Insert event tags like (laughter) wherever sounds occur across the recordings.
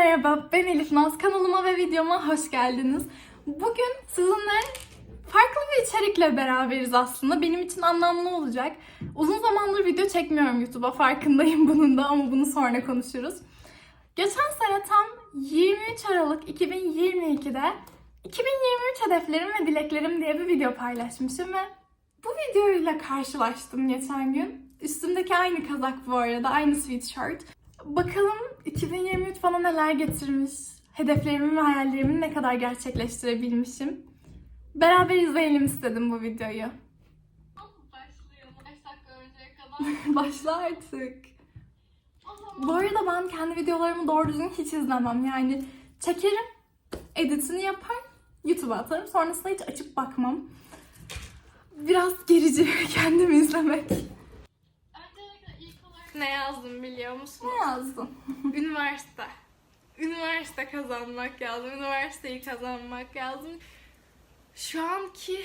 Merhaba, ben Elif Naz. Kanalıma ve videoma hoş geldiniz. Bugün sizinle farklı bir içerikle beraberiz aslında. Benim için anlamlı olacak. Uzun zamandır video çekmiyorum YouTube'a, farkındayım bunun da ama bunu sonra konuşuruz. Geçen sene tam 23 Aralık 2022'de 2023 hedeflerim ve dileklerim diye bir video paylaşmışım ve bu videoyla karşılaştım geçen gün. Üstümdeki aynı kazak bu arada, aynı sweatshirt. Bakalım 2023 bana neler getirmiş, hedeflerimi ve hayallerimi ne kadar gerçekleştirebilmişim. Beraber izleyelim istedim bu videoyu. Başlayalım. 5 dakika önceye kadar. (laughs) Başla artık. Bu arada ben kendi videolarımı doğru düzgün hiç izlemem. Yani çekerim, editini yapar, YouTube'a atarım. Sonrasında hiç açıp bakmam. Biraz gerici (laughs) kendimi izlemek. Ne yazdım biliyor musunuz? Ne yazdın? (laughs) Üniversite. Üniversite kazanmak yazdım. Üniversiteyi kazanmak yazdım. Şu anki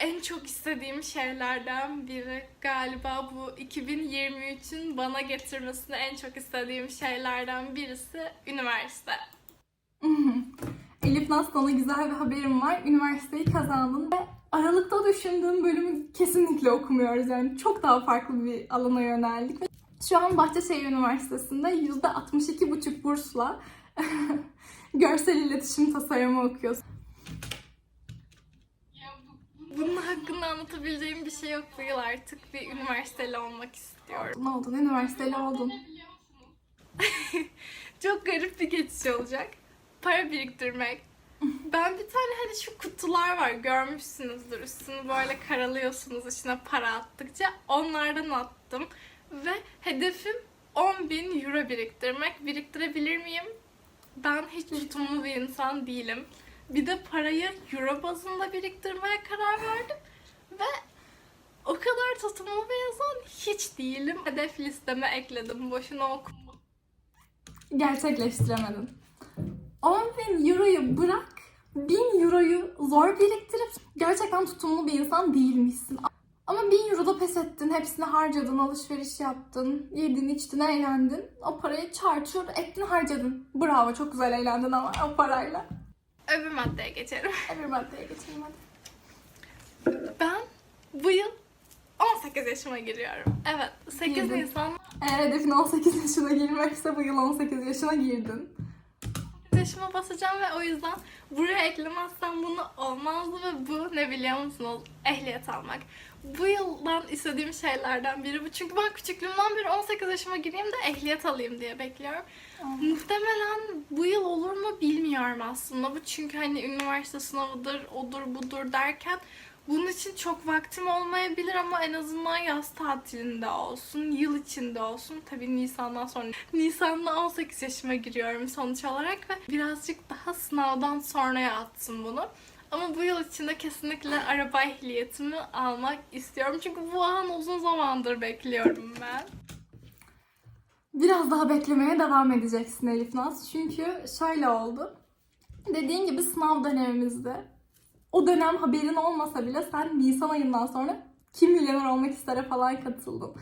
en çok istediğim şeylerden biri galiba bu 2023'ün bana getirmesini en çok istediğim şeylerden birisi üniversite. (laughs) Elif Naz sana güzel bir haberim var. Üniversiteyi kazandın ve Aralıkta düşündüğüm bölümü kesinlikle okumuyoruz. Yani çok daha farklı bir alana yöneldik. Şu an Bahçeşehir Üniversitesi'nde %62,5 bursla (laughs) görsel iletişim tasarımı okuyorsun. Ya bu- bunun hakkında anlatabileceğim bir şey yok bu yıl artık bir üniversiteli olmak istiyorum. Ne oldun? Üniversiteli oldun. (laughs) Çok garip bir geçiş olacak. Para biriktirmek. (laughs) Ben bir tane hani şu kutular var görmüşsünüzdür üstünü böyle karalıyorsunuz içine para attıkça onlardan attım ve hedefim 10 bin euro biriktirmek. Biriktirebilir miyim? Ben hiç tutumlu bir insan değilim. Bir de parayı euro bazında biriktirmeye karar verdim ve o kadar tutumlu bir insan hiç değilim. Hedef listeme ekledim. Boşuna okuma. Gerçekleştiremedin. 10 bin euroyu bırak, 1000 euroyu zor biriktirip gerçekten tutumlu bir insan değilmişsin. Ama 1000 euroda pes ettin, hepsini harcadın, alışveriş yaptın, yedin, içtin, eğlendin. O parayı çarçur ettin, harcadın. Bravo, çok güzel eğlendin ama o parayla. Öbür maddeye geçelim. Öbür maddeye geçelim hadi. Ben bu yıl 18 yaşıma giriyorum. Evet, 8 Girdin. Nisan Eğer hedefin 18 yaşına girmekse bu yıl 18 yaşına girdin. Yaşıma basacağım ve o yüzden buraya eklemezsem bunu olmazdı ve bu ne biliyor musunuz? Ehliyet almak. Bu yıldan istediğim şeylerden biri bu. Çünkü ben küçüklüğümden beri 18 yaşıma gireyim de ehliyet alayım diye bekliyorum. Muhtemelen bu yıl olur mu bilmiyorum aslında. Bu çünkü hani üniversite sınavıdır, odur budur derken bunun için çok vaktim olmayabilir ama en azından yaz tatilinde olsun, yıl içinde olsun. Tabii Nisan'dan sonra. Nisan'da 18 yaşıma giriyorum sonuç olarak ve birazcık daha sınavdan sonraya atsın bunu. Ama bu yıl içinde kesinlikle araba ehliyetimi almak istiyorum. Çünkü bu an uzun zamandır bekliyorum ben. Biraz daha beklemeye devam edeceksin Elif Naz. Çünkü şöyle oldu. Dediğin gibi sınav dönemimizde o dönem haberin olmasa bile sen Nisan ayından sonra kim milyoner olmak istere falan katıldın.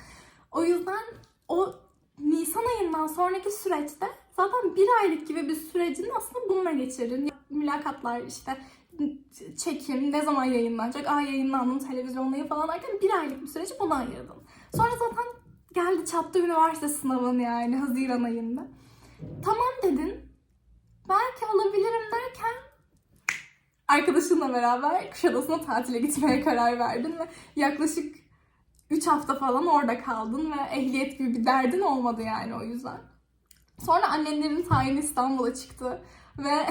O yüzden o Nisan ayından sonraki süreçte zaten bir aylık gibi bir sürecini aslında bununla geçirdin. Mülakatlar işte çekim, ne zaman yayınlanacak, aa yayınlandım, televizyondayım falan derken bir aylık bir süreci buna ayırdın. Sonra zaten geldi çattı üniversite sınavın yani Haziran ayında. Tamam dedin. Belki alabilirim derken arkadaşınla beraber Kuşadası'na tatile gitmeye karar verdin ve yaklaşık 3 hafta falan orada kaldın ve ehliyet gibi bir derdin olmadı yani o yüzden. Sonra annenlerin tayini İstanbul'a çıktı ve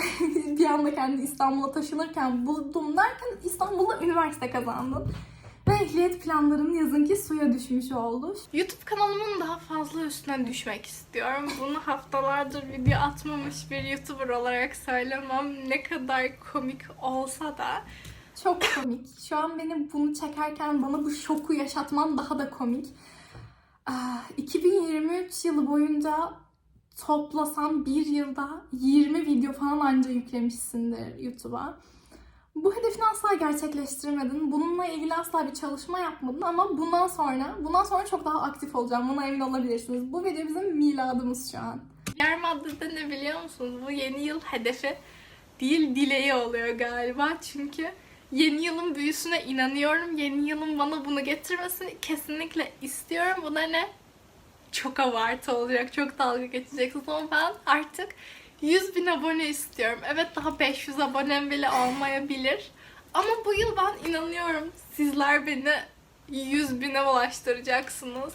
(laughs) bir anda kendi İstanbul'a taşınırken buldum derken İstanbul'da üniversite kazandın. Ve ehliyet planların yazın ki suya düşmüş oldu. YouTube kanalımın daha fazla üstüne düşmek istiyorum. Bunu haftalardır video atmamış bir YouTuber olarak söylemem ne kadar komik olsa da. Çok komik. Şu an benim bunu çekerken bana bu şoku yaşatman daha da komik. Ah, 2023 yılı boyunca toplasam bir yılda 20 video falan anca yüklemişsindir YouTube'a. Bu hedefini asla gerçekleştirmedin. Bununla ilgili asla bir çalışma yapmadın ama bundan sonra, bundan sonra çok daha aktif olacağım. Buna emin olabilirsiniz. Bu video bizim miladımız şu an. Diğer maddede ne biliyor musunuz? Bu yeni yıl hedefi değil dileği oluyor galiba. Çünkü yeni yılın büyüsüne inanıyorum. Yeni yılın bana bunu getirmesini kesinlikle istiyorum. Bu da ne? Çok abartı olacak. Çok dalga geçeceksiniz ama artık 100 bin abone istiyorum. Evet daha 500 abonem bile olmayabilir. Ama bu yıl ben inanıyorum. Sizler beni 100 bine ulaştıracaksınız.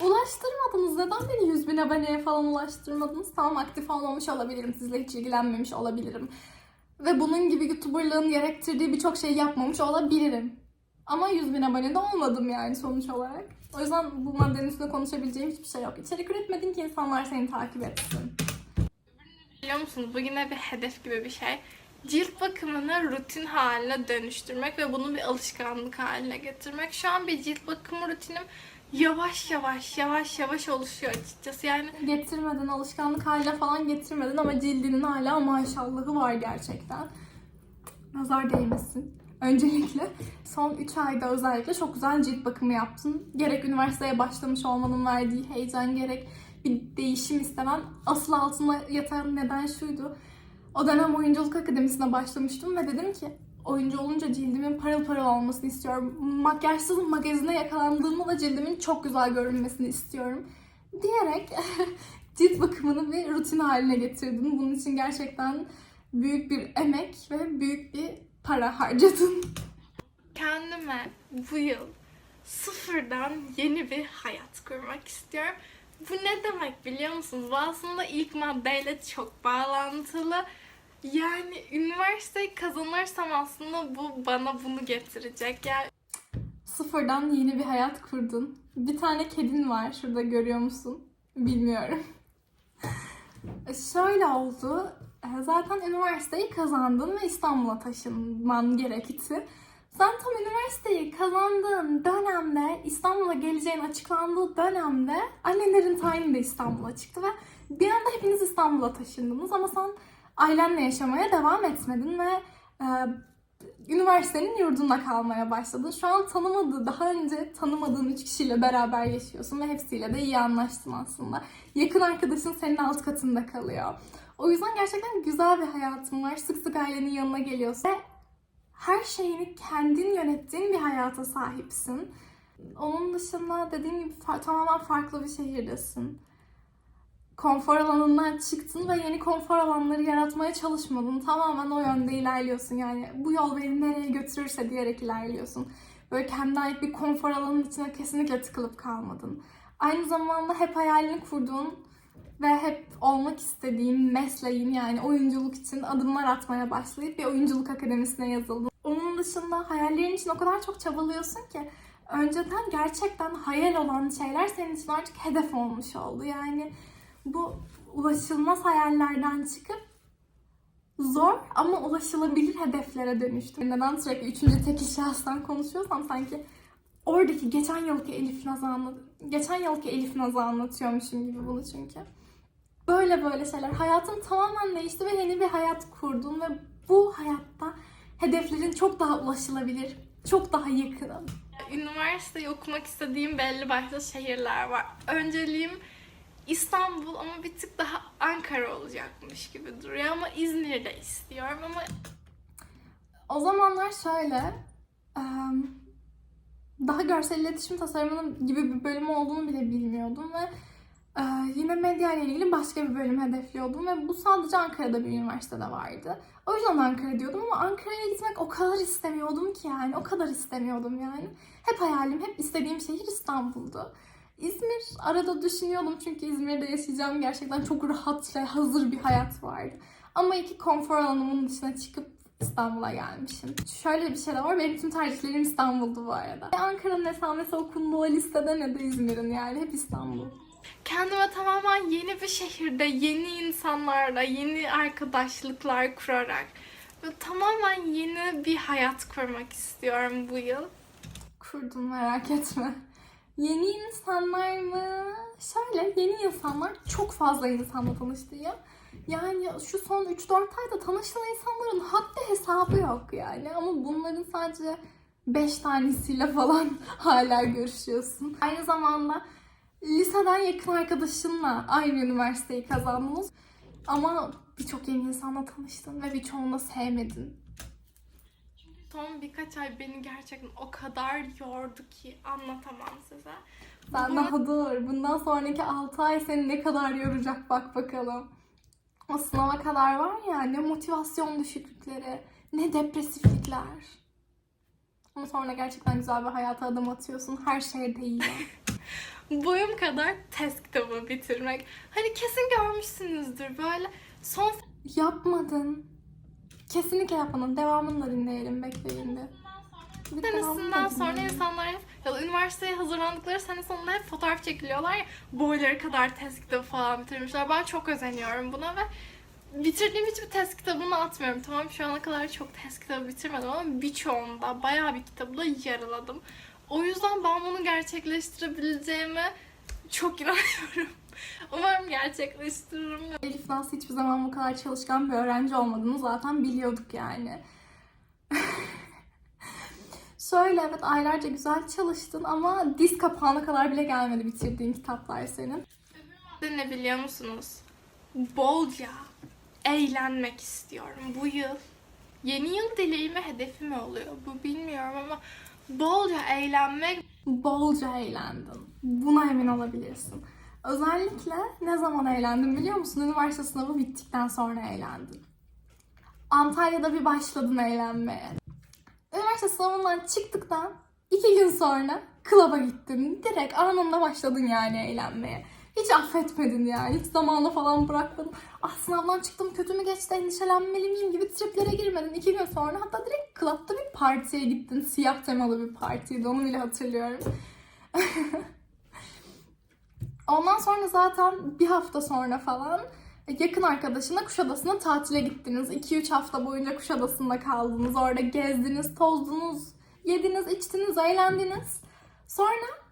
Ulaştırmadınız. Neden beni 100 bin aboneye falan ulaştırmadınız? Tamam aktif olmamış olabilirim. Sizle hiç ilgilenmemiş olabilirim. Ve bunun gibi YouTuber'lığın gerektirdiği birçok şey yapmamış olabilirim. Ama 100 bin abonede olmadım yani sonuç olarak. O yüzden bu maddenin üstünde konuşabileceğim hiçbir şey yok. İçerik üretmedin ki insanlar seni takip etsin. Biliyor musunuz bu yine bir hedef gibi bir şey. Cilt bakımını rutin haline dönüştürmek ve bunu bir alışkanlık haline getirmek. Şu an bir cilt bakımı rutinim yavaş yavaş yavaş yavaş oluşuyor açıkçası. Yani Getirmedin, alışkanlık haline falan getirmedin ama cildinin hala maşallahı var gerçekten. Nazar değmesin. Öncelikle son 3 ayda özellikle çok güzel cilt bakımı yaptın. Gerek üniversiteye başlamış olmanın verdiği heyecan, gerek bir değişim istemen. Asıl altında yatan neden şuydu. O dönem oyunculuk akademisine başlamıştım ve dedim ki oyuncu olunca cildimin parıl parıl olmasını istiyorum. Makyajsız magazine yakalandığımda da cildimin çok güzel görünmesini istiyorum. Diyerek (laughs) cilt bakımını bir rutin haline getirdim. Bunun için gerçekten büyük bir emek ve büyük bir para harcadın. (laughs) kendime bu yıl sıfırdan yeni bir hayat kurmak istiyorum. Bu ne demek biliyor musunuz? Bu aslında ilk maddeyle çok bağlantılı. Yani üniversiteyi kazanırsam aslında bu bana bunu getirecek. Yani Sıfırdan yeni bir hayat kurdun. Bir tane kedin var şurada görüyor musun? Bilmiyorum. (laughs) Şöyle oldu. Zaten üniversiteyi kazandın ve İstanbul'a taşınman gerekti. Sen tam üniversiteyi kazandığın dönemde, İstanbul'a geleceğin açıklandığı dönemde annelerin tayini de İstanbul'a çıktı ve bir anda hepiniz İstanbul'a taşındınız ama sen ailenle yaşamaya devam etmedin ve e, üniversitenin yurdunda kalmaya başladın. Şu an tanımadığı, daha önce tanımadığın üç kişiyle beraber yaşıyorsun ve hepsiyle de iyi anlaştın aslında. Yakın arkadaşın senin alt katında kalıyor. O yüzden gerçekten güzel bir hayatın var. Sık sık ailenin yanına geliyorsun ve her şeyini kendin yönettiğin bir hayata sahipsin. Onun dışında dediğim gibi fa- tamamen farklı bir şehirdesin. Konfor alanından çıktın ve yeni konfor alanları yaratmaya çalışmadın. Tamamen o yönde ilerliyorsun. Yani bu yol beni nereye götürürse diyerek ilerliyorsun. Böyle kendine ait bir konfor alanının içine kesinlikle tıkılıp kalmadın. Aynı zamanda hep hayalini kurduğun ve hep olmak istediğin mesleğin yani oyunculuk için adımlar atmaya başlayıp bir oyunculuk akademisine yazıldın. Onun dışında hayallerin için o kadar çok çabalıyorsun ki önceden gerçekten hayal olan şeyler senin için artık hedef olmuş oldu. Yani bu ulaşılmaz hayallerden çıkıp zor ama ulaşılabilir hedeflere dönüştü. Neden sürekli üçüncü tekil şahıstan konuşuyorsam sanki oradaki geçen yılki Elif Naz'ı geçen yılki Elif Naz'ı anlatıyormuşum gibi bunu çünkü. Böyle böyle şeyler. Hayatın tamamen değişti ve yeni bir hayat kurdun ve bu hayatta hedeflerin çok daha ulaşılabilir, çok daha yakın. üniversiteyi okumak istediğim belli başlı şehirler var. Önceliğim İstanbul ama bir tık daha Ankara olacakmış gibi duruyor ama İzmir'i de istiyorum ama O zamanlar şöyle, daha görsel iletişim tasarımının gibi bir bölümü olduğunu bile bilmiyordum ve yine medya ile ilgili başka bir bölüm hedefliyordum ve bu sadece Ankara'da bir üniversitede vardı. O yüzden Ankara diyordum ama Ankara'ya gitmek o kadar istemiyordum ki yani, o kadar istemiyordum yani. Hep hayalim, hep istediğim şehir İstanbul'du. İzmir arada düşünüyordum çünkü İzmir'de yaşayacağım gerçekten çok rahat ve hazır bir hayat vardı. Ama iki konfor alanımın dışına çıkıp İstanbul'a gelmişim. Şöyle bir şey de var. Benim tüm tercihlerim İstanbul'du bu arada. Ankara'nın esamesi okunduğu listede ne de İzmir'in yani. Hep İstanbul. Kendime tamamen yeni bir şehirde, yeni insanlarla, yeni arkadaşlıklar kurarak ve tamamen yeni bir hayat kurmak istiyorum bu yıl. Kurdum merak etme. Yeni insanlar mı? Şöyle yeni insanlar çok fazla insanla tanıştı ya. Yani şu son 3-4 ayda tanıştığın insanların haddi hesabı yok yani. Ama bunların sadece 5 tanesiyle falan (laughs) hala görüşüyorsun. Aynı zamanda liseden yakın arkadaşınla aynı üniversiteyi kazandınız. Ama birçok yeni insanla tanıştın ve birçoğunu da sevmedin. Son birkaç ay beni gerçekten o kadar yordu ki anlatamam size. Sen Bu- daha dur. Bundan sonraki 6 ay seni ne kadar yoracak bak bakalım. O sınava kadar var ya ne motivasyon düşüklükleri, ne depresiflikler. Ama sonra gerçekten güzel bir hayata adım atıyorsun. Her şey değiyor. (laughs) Boyum kadar test kitabı bitirmek. Hani kesin görmüşsünüzdür böyle son Yapmadın. Kesinlikle yapmadın. Devamını da dinleyelim. Bekleyin de. Bir da sonra insanlar hep ya da üniversiteye hazırlandıkları sene sonunda hep fotoğraf çekiliyorlar ya boyları kadar test kitabı falan bitirmişler. Ben çok özeniyorum buna ve bitirdiğim hiçbir test kitabını atmıyorum. Tamam şu ana kadar çok test kitabı bitirmedim ama birçoğunda bayağı bir kitabı da yarıladım. O yüzden ben bunu gerçekleştirebileceğime çok inanıyorum. (laughs) Umarım gerçekleştiririm. Elif Naz hiçbir zaman bu kadar çalışkan bir öğrenci olmadığını zaten biliyorduk yani. (laughs) Şöyle evet aylarca güzel çalıştın ama diz kapağına kadar bile gelmedi bitirdiğin kitaplar senin. De ne biliyor musunuz? Bolca eğlenmek istiyorum bu yıl. Yeni yıl dileğimi hedefi mi oluyor? Bu bilmiyorum ama bolca eğlenmek Bolca eğlendin. Buna emin olabilirsin. Özellikle ne zaman eğlendin biliyor musun? Üniversite sınavı bittikten sonra eğlendin. Antalya'da bir başladın eğlenmeye. Üniversite sınavından çıktıktan iki gün sonra klaba gittin. Direkt anında başladın yani eğlenmeye. Hiç affetmedin yani. Hiç zamanı falan bırakmadın. Ah sınavdan çıktım kötü mü geçti endişelenmeli miyim gibi triplere girmedin. İki gün sonra hatta direkt klapta bir partiye gittin. Siyah temalı bir partiydi onu bile hatırlıyorum. (laughs) Ondan sonra zaten bir hafta sonra falan yakın arkadaşına Kuşadası'na tatile gittiniz. 2-3 hafta boyunca Kuşadası'nda kaldınız. Orada gezdiniz, tozdunuz, yediniz, içtiniz, eğlendiniz. Sonra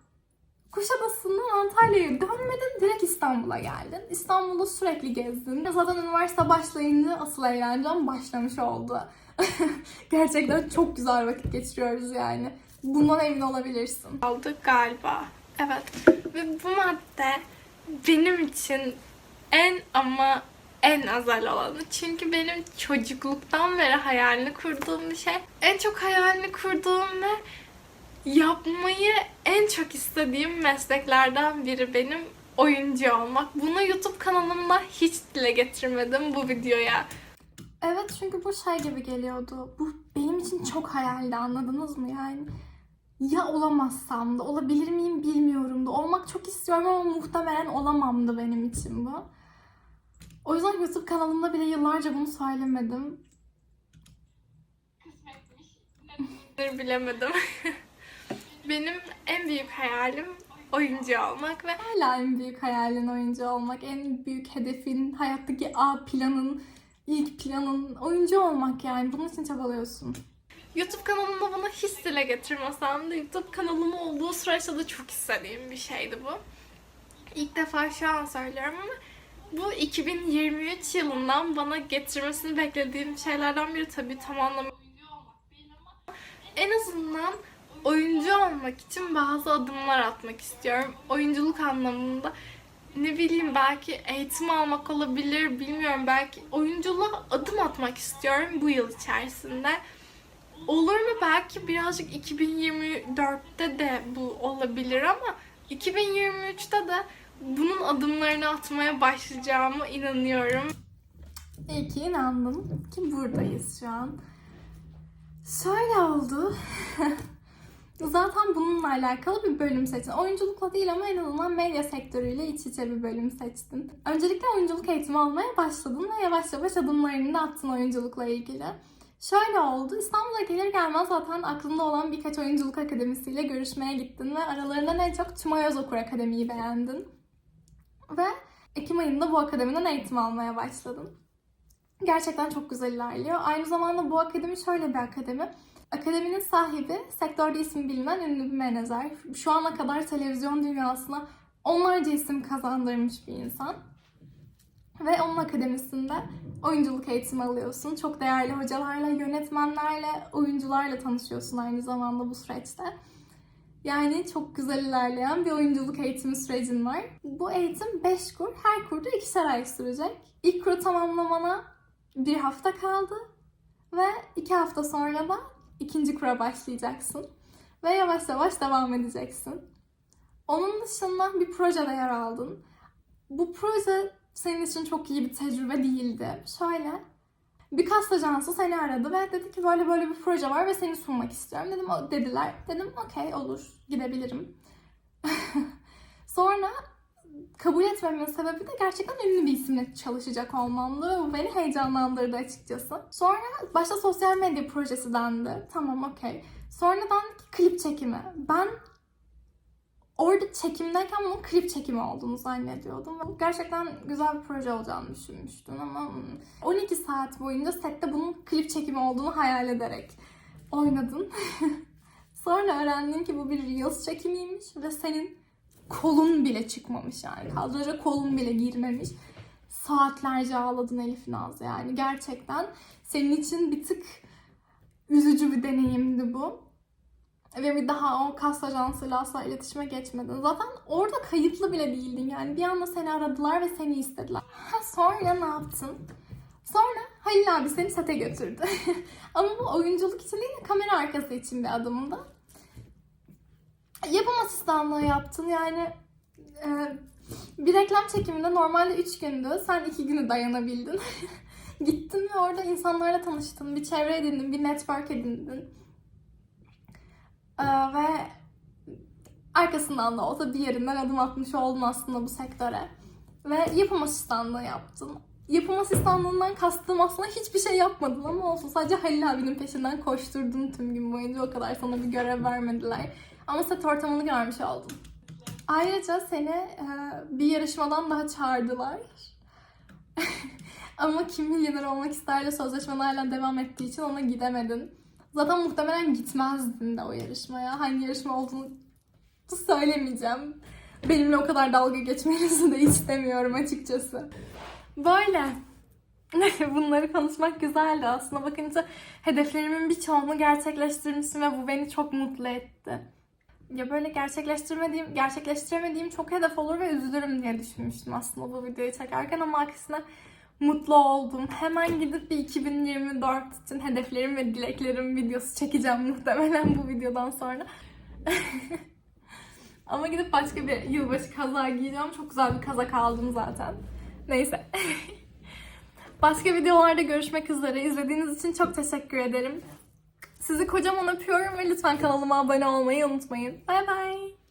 Kuşadası'ndan Antalya'ya dönmedin, direkt İstanbul'a geldin. İstanbul'da sürekli gezdin. Zaten üniversite başlayınca asıl eğlencem başlamış oldu. (laughs) Gerçekten çok güzel vakit geçiriyoruz yani. Bundan emin olabilirsin. aldı galiba. Evet. Ve bu madde benim için en ama en özel olanı. Çünkü benim çocukluktan beri hayalini kurduğum bir şey. En çok hayalini kurduğum ve yapmayı en çok istediğim mesleklerden biri benim oyuncu olmak. Bunu YouTube kanalımda hiç dile getirmedim bu videoya. Evet çünkü bu şey gibi geliyordu. Bu benim için çok hayaldi anladınız mı yani? Ya olamazsam da olabilir miyim bilmiyorum da olmak çok istiyorum ama muhtemelen olamamdı benim için bu. O yüzden YouTube kanalımda bile yıllarca bunu söylemedim. Bilemedim. (laughs) Benim en büyük hayalim oyuncu olmak ve Hala en büyük hayalin oyuncu olmak, en büyük hedefin, hayattaki A planın, ilk planın oyuncu olmak yani. Bunun için çabalıyorsun. YouTube kanalımda bunu hiç dile getirmesem de YouTube kanalım olduğu süreçte de çok istediğim bir şeydi bu. İlk defa şu an söylüyorum ama bu 2023 yılından bana getirmesini beklediğim şeylerden biri tabii tam anlamıyla en azından oyuncu olmak için bazı adımlar atmak istiyorum. Oyunculuk anlamında ne bileyim belki eğitim almak olabilir bilmiyorum belki oyunculuğa adım atmak istiyorum bu yıl içerisinde. Olur mu? Belki birazcık 2024'te de bu olabilir ama 2023'te de bunun adımlarını atmaya başlayacağıma inanıyorum. İyi ki inandın ki buradayız şu an. Şöyle oldu. (laughs) Zaten bununla alakalı bir bölüm seçtin. Oyunculukla değil ama en azından medya sektörüyle iç içe bir bölüm seçtin. Öncelikle oyunculuk eğitimi almaya başladın ve yavaş yavaş adımlarını da attın oyunculukla ilgili. Şöyle oldu. İstanbul'a gelir gelmez zaten aklında olan birkaç oyunculuk akademisiyle görüşmeye gittin ve aralarından en çok Tümay Özokur Akademi'yi beğendin. Ve Ekim ayında bu akademiden eğitim almaya başladın. Gerçekten çok güzel ilerliyor. Aynı zamanda bu akademi şöyle bir akademi. Akademinin sahibi sektörde ismi bilinen ünlü bir menajer. Şu ana kadar televizyon dünyasına onlarca isim kazandırmış bir insan. Ve onun akademisinde oyunculuk eğitimi alıyorsun. Çok değerli hocalarla, yönetmenlerle, oyuncularla tanışıyorsun aynı zamanda bu süreçte. Yani çok güzel ilerleyen bir oyunculuk eğitimi sürecin var. Bu eğitim 5 kur, her kurda ikişer ay sürecek. İlk kuru tamamlamana bir hafta kaldı ve iki hafta sonra da ikinci kura başlayacaksın. Ve yavaş yavaş devam edeceksin. Onun dışında bir projede yer aldın. Bu proje senin için çok iyi bir tecrübe değildi. Şöyle, bir kast ajansı seni aradı ve dedi ki böyle böyle bir proje var ve seni sunmak istiyorum. Dedim o dediler. Dedim okey olur gidebilirim. (laughs) Sonra kabul etmemin sebebi de gerçekten ünlü bir isimle çalışacak olmamdı. Bu beni heyecanlandırdı açıkçası. Sonra başta sosyal medya projesi dendi. Tamam okey. Sonradan klip çekimi. Ben orada çekimdeyken bunun klip çekimi olduğunu zannediyordum. Ve Gerçekten güzel bir proje olacağını düşünmüştüm ama hmm, 12 saat boyunca sette bunun klip çekimi olduğunu hayal ederek oynadın. (laughs) Sonra öğrendim ki bu bir Reels çekimiymiş ve senin kolun bile çıkmamış yani. Kadraja kolun bile girmemiş. Saatlerce ağladın Elif Naz yani. Gerçekten senin için bir tık üzücü bir deneyimdi bu. Ve bir daha o kas ajansıyla asla iletişime geçmedin. Zaten orada kayıtlı bile değildin yani. Bir anda seni aradılar ve seni istediler. Ha, sonra ne yaptın? Sonra Halil abi seni sete götürdü. (laughs) Ama bu oyunculuk için değil de kamera arkası için bir adımdı. Yapım asistanlığı yaptın yani e, bir reklam çekiminde normalde 3 gündü. Sen 2 günü dayanabildin. (laughs) Gittin ve orada insanlarla tanıştın. Bir çevre edindin, bir network edindin. Ee, ve arkasından da olsa bir yerinden adım atmış oldun aslında bu sektöre. Ve yapım asistanlığı yaptın. Yapım asistanlığından kastım aslında hiçbir şey yapmadın ama olsun. Sadece Halil abinin peşinden koşturdun tüm gün boyunca. O kadar sana bir görev vermediler. Ama set ortamını görmüş oldun. Ayrıca seni e, bir yarışmadan daha çağırdılar. (laughs) Ama kim milyoner olmak isterle sözleşmen hala devam ettiği için ona gidemedin. Zaten muhtemelen gitmezdin de o yarışmaya. Hangi yarışma olduğunu söylemeyeceğim. Benimle o kadar dalga geçmenizi de istemiyorum açıkçası. Böyle. (laughs) Bunları konuşmak güzeldi aslında. Bakınca hedeflerimin birçoğunu gerçekleştirmişim ve bu beni çok mutlu etti. Ya böyle gerçekleştirmediğim, gerçekleştiremediğim çok hedef olur ve üzülürüm diye düşünmüştüm aslında bu videoyu çekerken ama aksine mutlu oldum. Hemen gidip bir 2024 için hedeflerim ve dileklerim videosu çekeceğim muhtemelen bu videodan sonra. (laughs) Ama gidip başka bir yılbaşı kazağı giyeceğim. Çok güzel bir kazak aldım zaten. Neyse. (laughs) başka videolarda görüşmek üzere. İzlediğiniz için çok teşekkür ederim. Sizi kocaman öpüyorum ve lütfen kanalıma abone olmayı unutmayın. Bay bay.